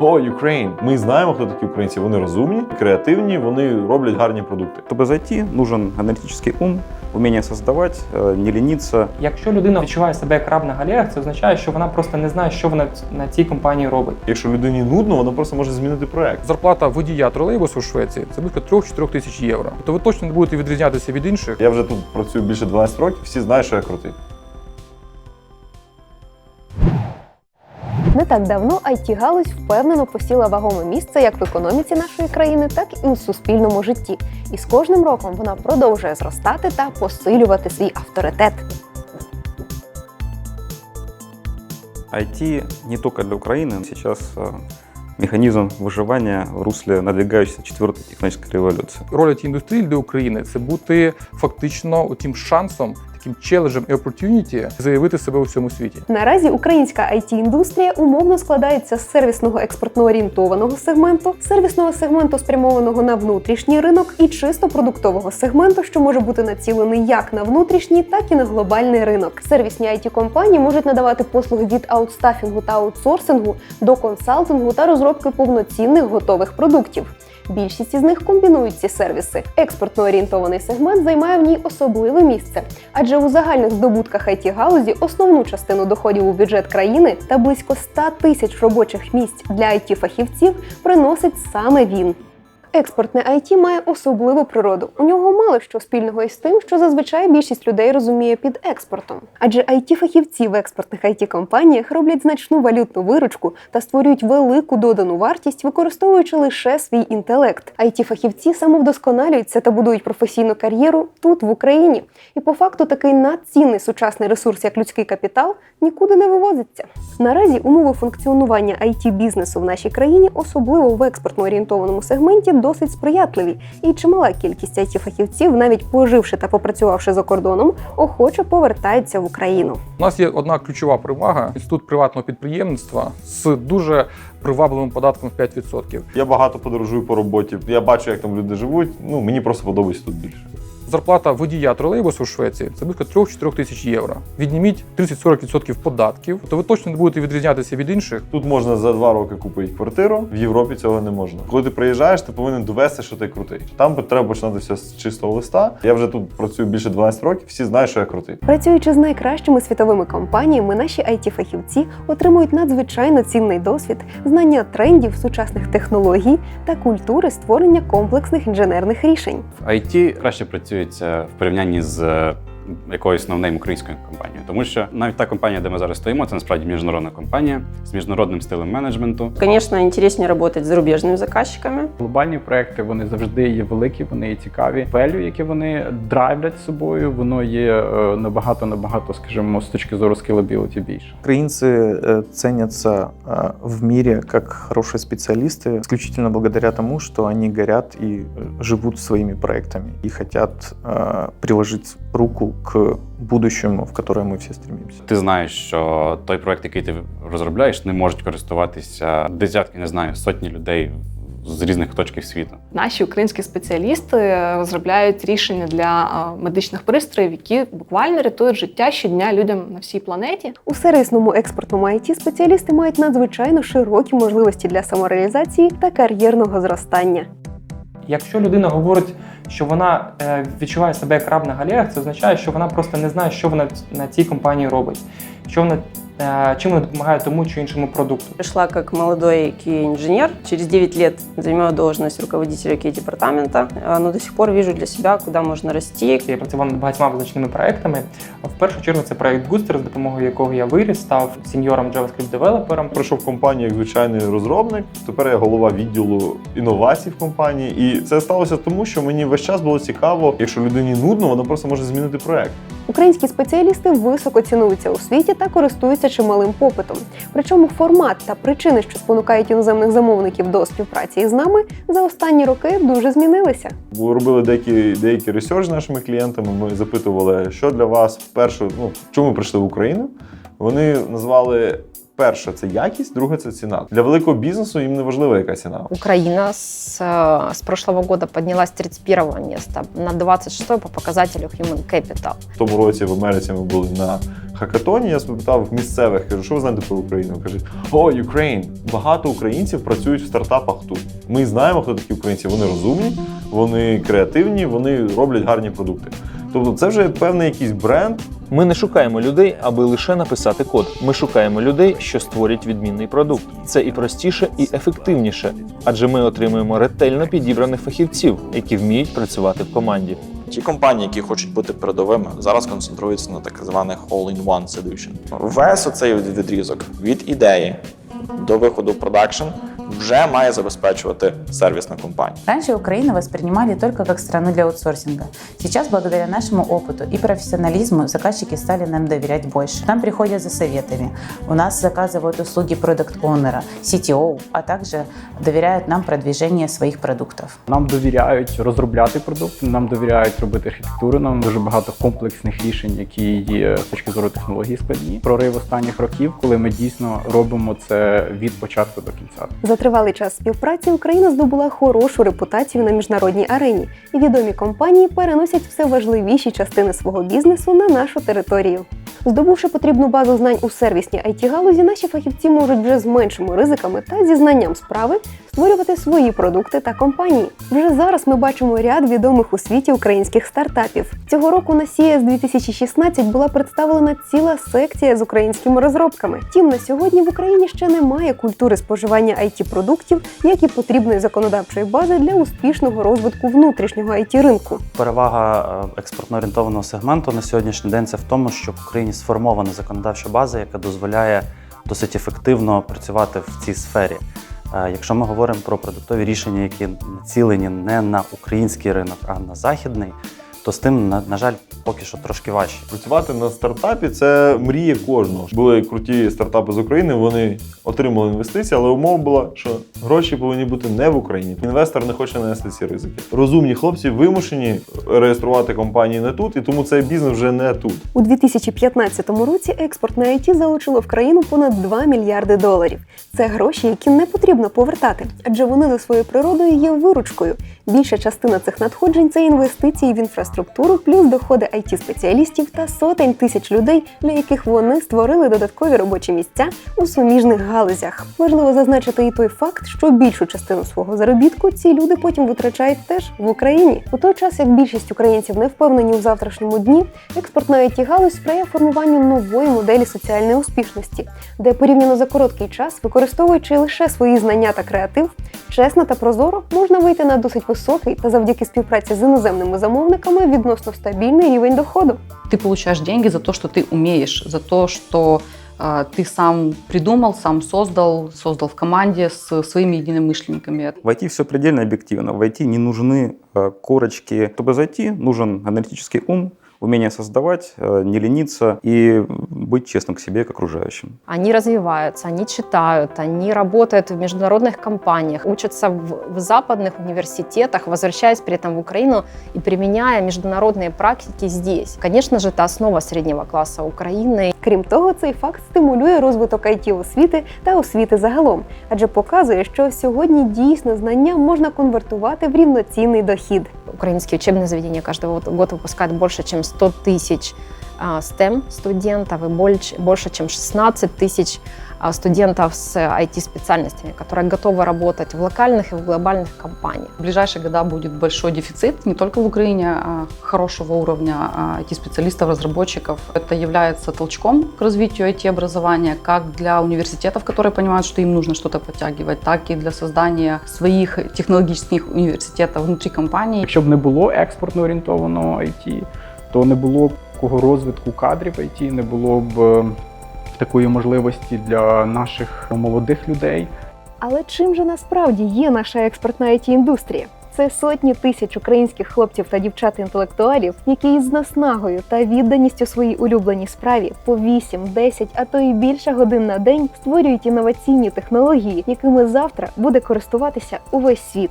О, Ukraine! Ми знаємо, хто такі українці. Вони розумні, креативні, вони роблять гарні продукти. Чтобы зайти, нужен аналитический ум, умение создавать, э, не лениться. Якщо людина відчуває себе як раб на галерах, це означає, що вона просто не знає, що вона на цій компанії робить. Якщо людині нудно, вона просто може змінити проект. Зарплата водія тролейбусу в Швеції це близько 3-4 тисяч євро. То ви точно не будете відрізнятися від інших. Я вже тут працюю більше 12 років, всі знають, що я крутий. Не так давно it галузь впевнено посіла вагоме місце як в економіці нашої країни, так і у суспільному житті. І з кожним роком вона продовжує зростати та посилювати свій авторитет. IT не только для Украины. Сейчас э, механизм выживания в русле надвигающейся четвертой технологической революции. Роль цієї індустрії для України це бути фактично тим шансом, таким челенджем і opportunity заявити себе у всьому світі. Наразі українська it індустрія умовно складається з сервісного експортно орієнтованого сегменту, сервісного сегменту спрямованого на внутрішній ринок і чисто продуктового сегменту, що може бути націлений як на внутрішній, так і на глобальний ринок. Сервісні it компанії можуть надавати послуги від аутстафінгу та аутсорсингу до консалтингу та розробки повноцінних готових продуктів. Більшість із них комбінують ці сервіси. Експортно орієнтований сегмент займає в ній особливе місце, адже у загальних здобутках it галузі основну частину доходів у бюджет країни та близько 100 тисяч робочих місць для it фахівців приносить саме він. Експортне IT має особливу природу. У нього мало що спільного із тим, що зазвичай більшість людей розуміє під експортом. Адже it фахівці в експортних it компаніях роблять значну валютну виручку та створюють велику додану вартість, використовуючи лише свій інтелект. it фахівці самовдосконалюються та будують професійну кар'єру тут, в Україні. І по факту такий надцінний сучасний ресурс, як людський капітал, нікуди не вивозиться. Наразі умови функціонування it бізнесу в нашій країні, особливо в експортно орієнтованому сегменті, досить сприятливі, і чимала кількість it фахівців, навіть поживши та попрацювавши за кордоном, охоче повертаються в Україну. У нас є одна ключова перевага інститут приватного підприємництва з дуже привабливим податком в 5%. Я багато подорожую по роботі. Я бачу, як там люди живуть. Ну мені просто подобається тут більше. Зарплата водія тролейбусу в Швеції це близько 3-4 тисяч євро. Відніміть 30-40% податків, то ви точно не будете відрізнятися від інших. Тут можна за два роки купити квартиру. В Європі цього не можна. Коли ти приїжджаєш, ти повинен довести, що ти крутий. Там треба починати все з чистого листа. Я вже тут працюю більше 12 років. Всі знають, що я крутий. Працюючи з найкращими світовими компаніями, наші it фахівці отримують надзвичайно цінний досвід, знання трендів, сучасних технологій та культури створення комплексних інженерних рішень. В IT краще працюється в порівнянні з е, якоюсь новнейм українською компанією, тому що навіть та компанія, де ми зараз стоїмо, це насправді міжнародна компанія з міжнародним стилем менеджменту. Конечно, интереснее работать с зарубежными заказчиками. Глобальні проекти вони завжди є великі, вони є цікаві. Велю, яке вони драйвлять собою, воно є е, набагато набагато, скажімо, з точки зору скілабіліті більше. Украинцы э, ценятся э, в мире как хорошие специалисты исключительно благодаря тому, что они горят и э, живут своими проектами и хотят э, приложить руку к будущему, в которое мы все стремимся. Ти знаєш, що той проект, який ти розробляєш, не можуть користуватися десятки, не знаю, сотні людей з різних точків світу. Наші українські спеціалісти розробляють рішення для е, медичних пристроїв, які буквально рятують життя щодня людям на всій планеті. У сервісному експортному IT спеціалісти мають надзвичайно широкі можливості для самореалізації та кар'єрного зростання. Якщо людина говорить, що вона е, відчуває себе як раб на галерах, це означає, що вона просто не знає, що вона на цій компанії робить, що вона е, чим вона допомагає тому чи іншому продукту. Пришла как молодой QA-инженер. Через 9 лет занимаю должность руководителя QA-департамента, но до сих пор вижу для себя, куда можно расти. Я працював над багатьма визначними проектами. В першу чергу це проект Guster, з допомогою якого я виріс, став сеньором JavaScript девелопером. Прийшов в компанію як звичайний розробник. Тепер я голова відділу інновацій в компанії. І це сталося тому, що мені весь час було цікаво, якщо людині нудно, вона просто може змінити проект. Українські спеціалісти високо цінуються у світі та користуються чималим попитом. Причому формат та причини, що спонукають іноземних замовників до співпраці із нами, за останні роки дуже змінилися. Бо робили деякі деякі ресерч з нашими клієнтами. Ми запитували, що для вас вперше, ну чому ви прийшли в Україну. Вони назвали Перше це якість, друге це ціна. Для великого бізнесу їм не важливо, яка ціна. Украина с, э, с прошлого года поднялась с 31 места на 26 по показателю Human Capital. В тому році в Америці ми були на хакатоні. Я спитав місцевих, кажу, що ви знаєте про Україну? Кажуть, о, Ukraine. Багато українців працюють в стартапах тут. Ми знаємо, хто такі українці. Вони розумні, вони креативні, вони роблять гарні продукти. Тобто, це вже певний якийсь бренд. Ми не шукаємо людей, аби лише написати код. Ми шукаємо людей, що створять відмінний продукт. Це і простіше, і ефективніше, адже ми отримуємо ретельно підібраних фахівців, які вміють працювати в команді. Ті компанії, які хочуть бути передовими, зараз концентруються на так званих all-in-one solution. Весь оцей відрізок від ідеї до виходу в продакшн вже має забезпечувати сервісна компанія. Раньше Украину воспринимали только как страну для аутсорсинга. Сейчас, благодаря нашему опыту и профессионализму, заказчики стали нам доверять больше. Нам приходят за советами. У нас заказывают услуги продукт-оунера, CTO, а также доверяют нам продвижение своих продуктов. Нам довіряють розробляти продукт, нам довіряють робити архітектуру. Нам дуже багато комплексних рішень, які є з точки зору технології складні. Прорив останніх років, коли ми дійсно робимо це від початку до кінця. Тривалий час співпраці Україна здобула хорошу репутацію на міжнародній арені, і відомі компанії переносять все важливіші частини свого бізнесу на нашу територію. Здобувши потрібну базу знань у сервісній it галузі, наші фахівці можуть вже з меншими ризиками та зі знанням справи створювати свої продукти та компанії. Вже зараз ми бачимо ряд відомих у світі українських стартапів. Цього року на CES 2016 була представлена ціла секція з українськими розробками. Втім, на сьогодні в Україні ще немає культури споживання it продуктів, як і потрібної законодавчої бази для успішного розвитку внутрішнього it ринку. Перевага е, експортно орієнтованого сегменту на сьогоднішній день це в тому, що в Україні сформована законодавча база, яка дозволяє досить ефективно працювати в цій сфері. Е, Якщо ми говоримо про продуктові рішення, які націлені не на український ринок, а на західний, то з тим, на, на жаль, поки що трошки важче. Працювати на стартапі це мрія кожного. Були круті стартапи з України, вони отримали інвестиції, але умова була, що гроші повинні бути не в Україні. Інвестор не хоче нести ці ризики. Розумні хлопці вимушені реєструвати компанії не тут, і тому цей бізнес вже не тут. У 2015 році експорт на IT залучило в країну понад 2 мільярди доларів. Це гроші, які не потрібно повертати, адже вони за своєю природою є виручкою. Більша частина цих надходжень це інвестиції в інфраструктуру, плюс доходи it спеціалістів та сотень тисяч людей, для яких вони створили додаткові робочі місця у суміжних галузях. Важливо зазначити і той факт, що більшу частину свого заробітку ці люди потім витрачають теж в Україні. У той час, як більшість українців не впевнені у завтрашньому дні, експортна it галузь сприяє формуванню нової моделі соціальної успішності, де порівняно за короткий час, використовуючи лише свої знання та креатив, чесно та прозоро можна вийти на досить високий та завдяки співпраці з іноземними замовниками відносно стабільний рівень доходу. Ты получаешь деньги за то, что ты умеешь, за то, что э, ты сам придумал, сам создал, создал в команде с своими единомышленниками. В IT все предельно объективно. В IT не нужны э, корочки. Чтобы зайти, нужен аналитический ум, умение создавать, э, не лениться и быть честным к себе и к окружающим. Они развиваются, они читают, они работают в международных компаниях, учатся в, западных университетах, возвращаясь при этом в Украину и применяя международные практики здесь. Конечно же, это основа среднего класса Украины. Крім того, цей факт стимулює розвиток it освіти та освіти загалом, адже показує, що сьогодні дійсно знання можна конвертувати в рівноцінний дохід. Украинские учебные заведения каждый вот- год выпускают больше, чем 100 тысяч а, STEM студентов и больше, больше чем 16 тысяч а, студентов с IT-специальностями, которые готовы работать в локальных и в глобальных компаниях. В ближайшие года будет большой дефицит не только в Украине а хорошего уровня а, IT-специалистов, разработчиков. Это является толчком к развитию IT-образования как для университетов, которые понимают, что им нужно что-то подтягивать, так и для создания своих технологических университетов внутри компаний. Якщо б не було експортно орієнтованого IT, то не було б такого розвитку кадрів IT, не було б е, такої можливості для наших молодих людей. Але чим же насправді є наша експортна it індустрія? Це сотні тисяч українських хлопців та дівчат-інтелектуалів, які із наснагою та відданістю своїй улюбленій справі по 8, 10, а то й більше годин на день створюють інноваційні технології, якими завтра буде користуватися увесь світ.